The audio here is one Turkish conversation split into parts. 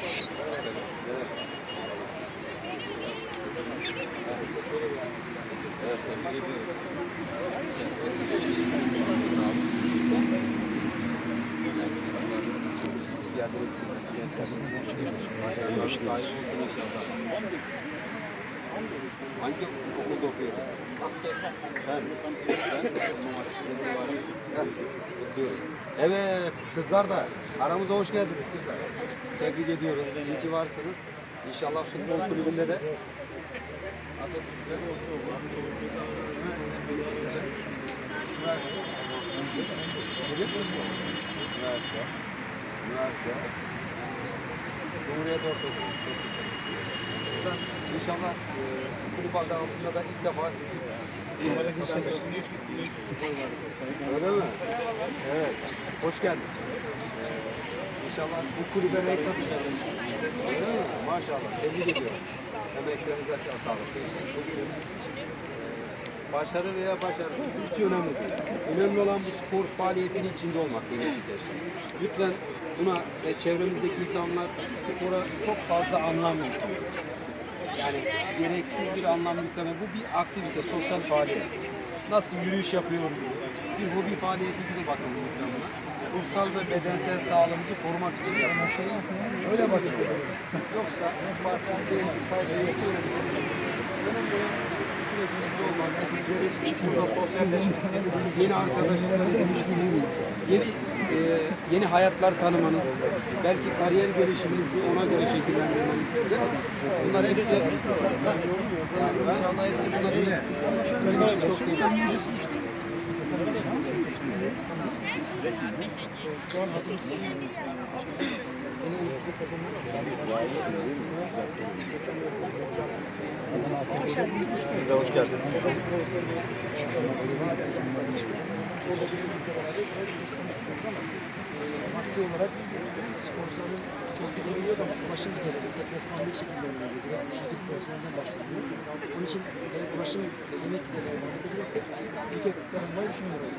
Hoş geldiniz. Hangi okulda okuyoruz? Ben. Ben. Evet, kızlar da aramıza hoş geldiniz kızlar. Tebrik ediyoruz. İyi ki varsınız. İnşallah futbol kulübünde de Üniversite. Üniversite. Cumhuriyet Ortaokulu. İnşallah e, kulüp adı altında da ilk defa siz Öyle mi? Evet. Hoş geldin. İnşallah bu kulübe renk katacağız. Öyle mi? Maşallah. Tebrik ediyorum. Emeklerinize sağlık. Ee, Başarı veya başarı hiç önemli değil. Önemli olan bu spor faaliyetinin içinde olmak için. Lütfen buna ve çevremizdeki insanlar spora çok fazla anlam yüklüyor. Yani gereksiz bir anlam yükleme. Bu bir aktivite, sosyal faaliyet. Nasıl yürüyüş yapıyoruz? Bir hobi faaliyeti gibi bakın buna. Ruhsal ve bedensel sağlığımızı korumak için Öyle bakın. Yoksa farklı değil, fayda yetiyoruz. Önemli olan sürecimizde olmak, sizlerin burada sosyalleşmesi, yeni arkadaşlar yeni e, yeni hayatlar tanımanız, belki kariyer gelişiminizi ona göre şekillendirmeniz. Bunlar hepsi yani inşallah hepsi bunlar bizim için çok iyi. Siz de hoş geldiniz. maddi olarak sporcuların çok geliyor ama ulaşım bir kere deplasmanlı şekilde oluyor. 63'lük pozisyondan başlıyor. Onun için e, ulaşım yemek edebilirsek ülke kutlanmayı düşünüyoruz.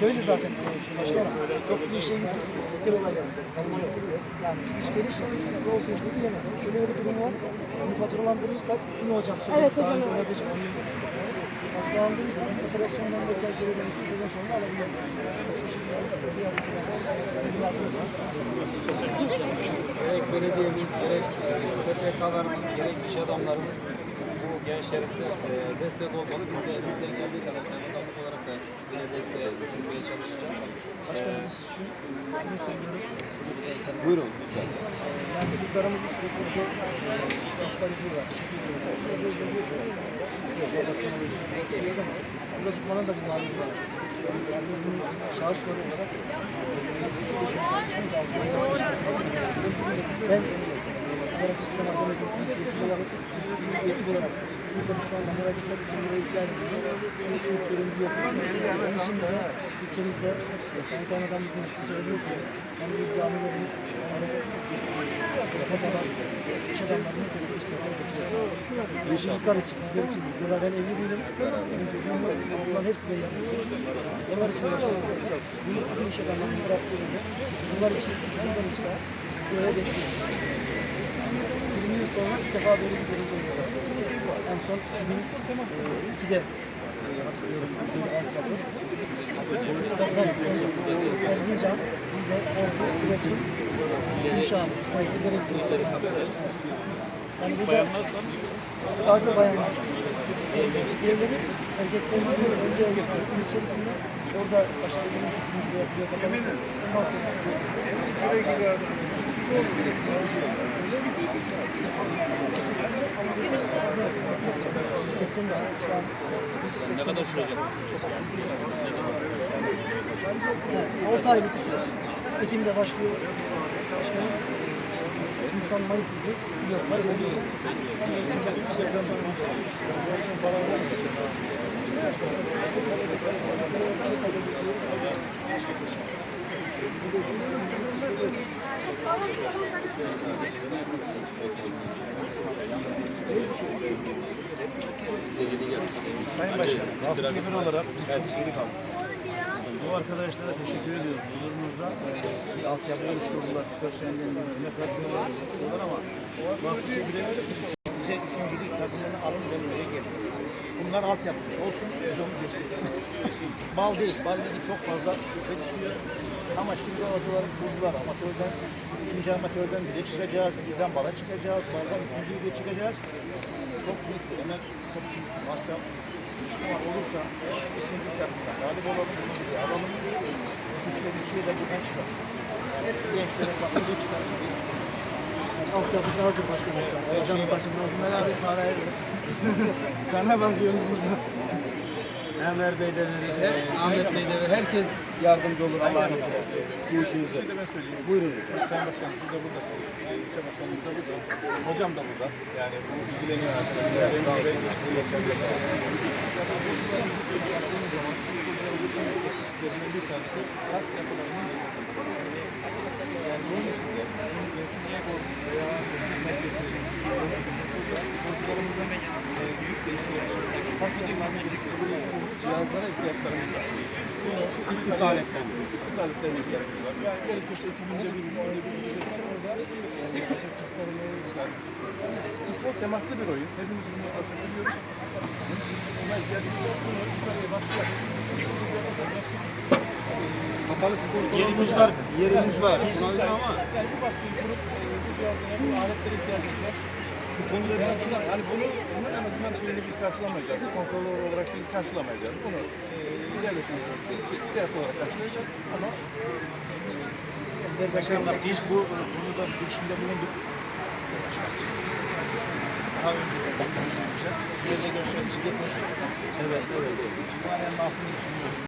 Şöyle zaten başkanım, çok bir şey. Yani iş geliş, sonuçta bir yemek. Şöyle bir durum var. Bunu faturalandırırsak, yine hocam söyledi. Evet Daha önce oyun faturalandırırsak, federasyondan da geri dönüşü sezon sonunda alabiliyoruz. Bu şekilde diğer Gerek belediyemiz, gerek e, STK'larımız, gerek iş adamlarımız bu gençlerimize e, destek olmalı. Biz de elimizden geldiği kadar kaymakamlık olarak da yine desteğe sunmaya çalışacağız. Başkanımız sizin Buyurun. Yani çocuklarımızı sürekli bize yaptıkları ediyorlar. Teşekkür. Burada tutmanın da bir maliyeti var. Yani biz bunu şahısları olarak ben olarak hiçbir zaman demedim. Biz ekip olarak, biz ekip olarak çocukları şu anda merak istedik. Kendine ihtiyacımız var. Şunu ilk bölümde için bize ilçemizde e, Sayın Kaymakamımızın siz söylediğiniz gibi hem bir camilerimiz hem de kadar iş adamlarının destek çıkmasını bekliyoruz. Çocuklar için, bizler için. Burada ben evli değilim. Benim çocuğum var. Bunların hepsi benim çocuğum. Onlar için uğraşıyoruz. Bunu bütün iş adamlarını bıraktığımızda bunlar için, bizimler için böyle bekliyoruz. 20 yıl sonra ilk defa böyle bir deniz. En son 2002'de Erzincan, Rize, Ordu, Giresun, Gümüşhane, Kayıtlı gerekli. Yani burada sadece bayanlar. Diğerleri erkeklerin önce erkeklerin içerisinde orada ikinci bir yapıya kapatırsak ondan sonra Yükseksin de şu an Ne kadar sürecek? 6 aylık süreç. Ekim'de başlıyor. Başkanım, Nisan, Mayıs gibi pilotlar oluyor. Sayın Başkanım, Rafet Demir olarak. Bu arkadaşlara teşekkür ediyoruz. Huzurunuzda e, bir altyapı oluşturdular. Personellerini ne katıyorlar, ama Rafet Demir'e bize üçüncülük takımlarını alın ben oraya gelin. Bunlar altyapımız olsun, biz onu destekleyelim. Bal değil, bal ligi çok fazla gelişmiyor. Ama şimdi hocaların buldular amatörden, ikinci amatörden bire çıkacağız, birden bala çıkacağız, baldan üçüncü lige çıkacağız. Çok büyük bir emek, çok büyük bir masraf. Müslüman olursa üçüncü takımdan galip olalım, bir alalım. Güçleri ikiye de buradan çıkar. Yani şu gençlere bakınca çıkar. Altyapısı hazır başkanım şu an. Hocamız bunlar hazır. Sana bakıyoruz burada. Enver Bey de Her, Ahmet Bey de ve herkes yardımcı olur Allah'ın izniyle bu işimize. Buyurun lütfen. Sayın Başkanım siz de burada. Hocam da burada. Yani bu ilgileniyor aslında. Eksiklerinin bir tanesi kas yapılarının. Yani bunun için doğru veya merkezleri sporcularımızın e, büyük değişiklikler kas yapılarının geliştirilmesi cihazlara ihtiyaçlarımız var. Bunu Fitness aletten. Kısa aletlerine ihtiyacımız var. Yani gerekirse iki günde bir, üç günde bir orada. Yani açık yani, futbol temaslı bir oyun. Hepimiz bunu az çok biliyoruz. Bunun için Ona ihtiyacımız var. Bunu yukarıya baskı yapıp Kapalı spor Yerimiz var. Yerimiz var. Biz Buna- ama yani bu baskıyı kurup e, bu cihazlara, bu aletlere ihtiyacımız var. Bu konuda azından hani bunu, bunun en azından şeyini biz karşılamayacağız. Sponsorlar olarak biz karşılamayacağız. Bunu e, ilerlesiniz. Siyasi olarak karşılayacağız. Ama başkanım biz bu konuda girişimde bulunduk. Daha önce de bulunduk. Size de gösterdik. Siz de konuştuk. Evet, evet. Bu önemli aklını düşünüyorum.